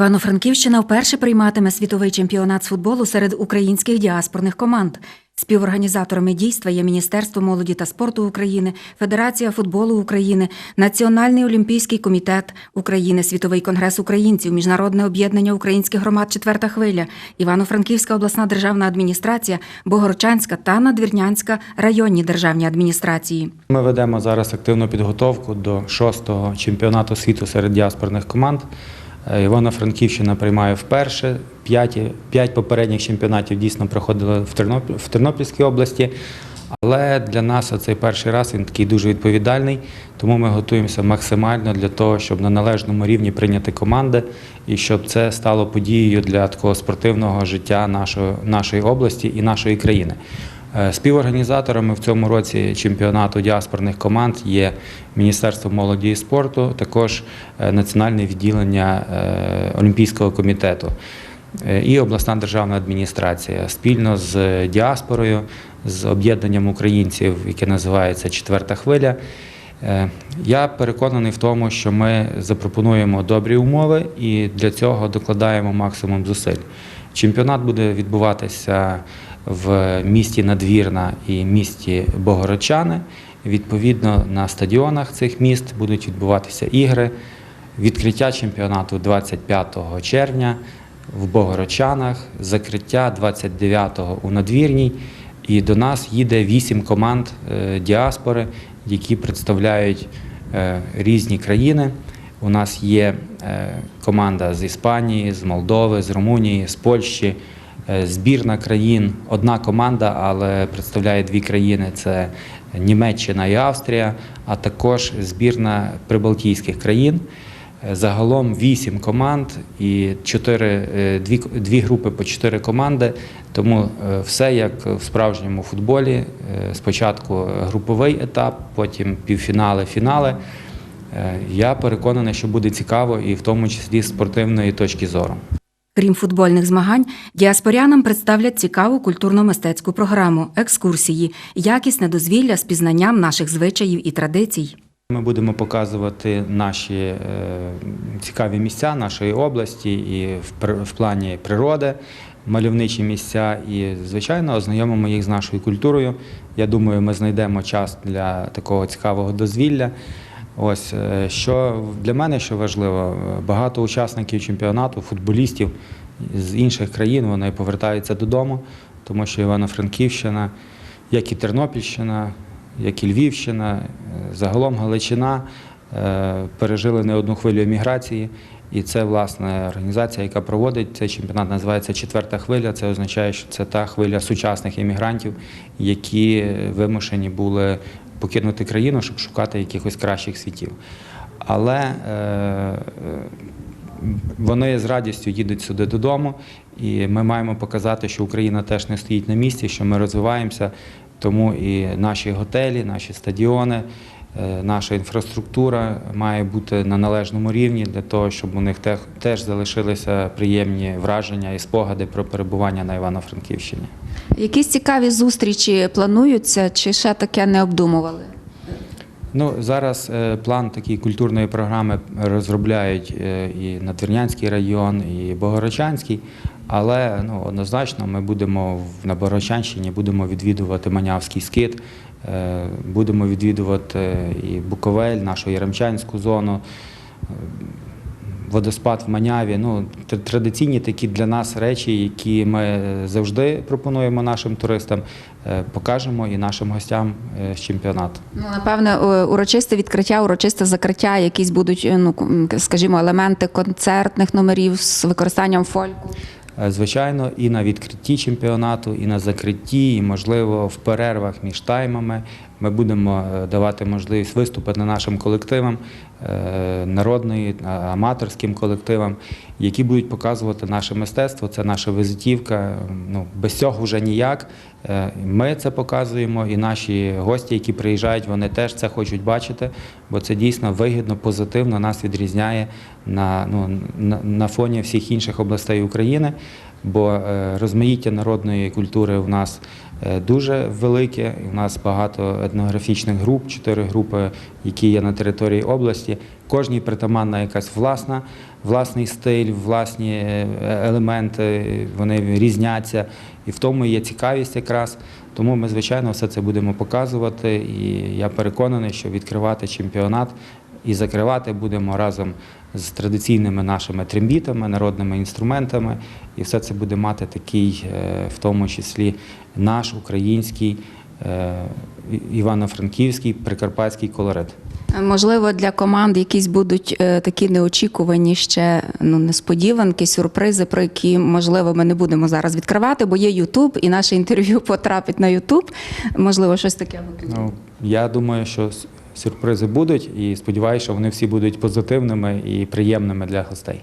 Івано-Франківщина вперше прийматиме світовий чемпіонат з футболу серед українських діаспорних команд. Співорганізаторами дійства є Міністерство молоді та спорту України, Федерація футболу України, Національний олімпійський комітет України, Світовий конгрес українців, Міжнародне об'єднання українських громад Четверта хвиля, Івано-Франківська обласна державна адміністрація, Богородчанська та Надвірнянська районні державні адміністрації. Ми ведемо зараз активну підготовку до шостого чемпіонату світу серед діаспорних команд. Е, Івано-Франківщина приймає вперше. П'ять, попередніх чемпіонатів дійсно проходили в, Тернопіль, в Тернопільській області. Але для нас цей перший раз він такий дуже відповідальний, тому ми готуємося максимально для того, щоб на належному рівні прийняти команди і щоб це стало подією для такого спортивного життя нашої, нашої області і нашої країни. Е, Співорганізаторами в цьому році чемпіонату діаспорних команд є Міністерство молоді і спорту, також е, Національне відділення е, Олімпійського комітету і обласна державна адміністрація спільно з діаспорою, з об'єднанням українців, яке називається Четверта хвиля. Я переконаний в тому, що ми запропонуємо добрі умови і для цього докладаємо максимум зусиль. Чемпіонат буде відбуватися в місті Надвірна і місті Богородчани. Відповідно, на стадіонах цих міст будуть відбуватися ігри. Відкриття чемпіонату 25 червня в Богородчанах, закриття 29-го у Надвірній. І до нас їде вісім команд е, діаспори, які представляють е, різні країни. У нас є е, команда з Іспанії, з Молдови, з Румунії, з Польщі, е, збірна країн. Одна команда, але представляє дві країни: це Німеччина і Австрія, а також збірна прибалтійських країн. Е, Загалом вісім команд і чотири, дві, дві групи по чотири команди. Тому все як в справжньому футболі. Спочатку груповий етап, потім півфінали, фінали. Е, Я переконаний, що буде цікаво і в тому числі з спортивної точки зору. Крім футбольних змагань, діаспорянам представлять цікаву культурно-мистецьку програму, екскурсії, якісне дозвілля з пізнанням наших звичаїв і традицій. Ми будемо показувати наші е, цікаві місця нашої області і в, в плані природи, мальовничі місця, і, звичайно, ознайомимо їх з нашою культурою. Я думаю, ми знайдемо час для такого цікавого дозвілля. Ось е, що для мене що важливо, е, багато учасників чемпіонату, футболістів з інших країн вони повертаються додому, тому що Івано-Франківщина, як і Тернопільщина, як і Львівщина, е, загалом Галичина пережили не одну хвилю еміграції. І це власне організація, яка проводить цей чемпіонат, називається Четверта хвиля. Це означає, що це та хвиля сучасних емігрантів, які вимушені були покинути країну, щоб шукати якихось кращих світів. Але е, е, вони з радістю їдуть сюди додому, і ми маємо показати, що Україна теж не стоїть на місці, що ми розвиваємося. Тому і наші готелі, наші стадіони, наша інфраструктура має бути на належному рівні для того, щоб у них теж залишилися приємні враження і спогади про перебування на Івано-Франківщині. Якісь цікаві зустрічі плануються, чи ще таке не обдумували? Ну зараз е, план такої культурної програми розробляють е, і Надвірнянський район, і Богородчанський. Але ну однозначно ми будемо на Богородчанщині будемо відвідувати Манявський скит, е, будемо відвідувати і Буковель, нашу Яремчанську зону. е, Водоспад в Маняві, ну традиційні такі для нас речі, які ми е, завжди пропонуємо нашим туристам, е, покажемо і нашим гостям е, з чемпіонату. Ну, напевне, е, урочисте відкриття, урочисте закриття, якісь будуть, е, ну, скажімо, елементи концертних номерів з використанням фольку. Е, Звичайно, і на відкритті чемпіонату, і на закритті, і можливо в перервах між таймами ми будемо е, давати можливість виступити нашим колективам, е, народної, аматорським колективам, які будуть показувати наше мистецтво. Це наша візитівка. Ну без цього вже ніяк. Е, Ми це показуємо, і наші гості, які приїжджають, вони теж це хочуть бачити, бо це дійсно вигідно, позитивно нас відрізняє на, ну, на, на фоні всіх інших областей України. Бо е, розмаїття народної культури в нас е, дуже велике. У нас багато етнографічних груп, чотири групи, які є на території області. Кожній притаманна якась власна, власний стиль, власні е, елементи, вони різняться. І в тому є цікавість якраз. Тому ми, звичайно, все це будемо показувати. І я переконаний, що відкривати чемпіонат і закривати будемо разом з традиційними нашими трембітами, народними інструментами. І все це буде мати такий, е, в тому числі, наш український, е, івано-франківський, прикарпатський колорит. Можливо, для команд якісь будуть е, такі неочікувані ще ну, несподіванки, сюрпризи, про які, можливо, ми не будемо зараз відкривати, бо є Ютуб, і наше інтерв'ю потрапить на Ютуб. Можливо, щось таке буде. Ну, я думаю, що сюрпризи будуть, і сподіваюся, що вони всі будуть позитивними і приємними для гостей.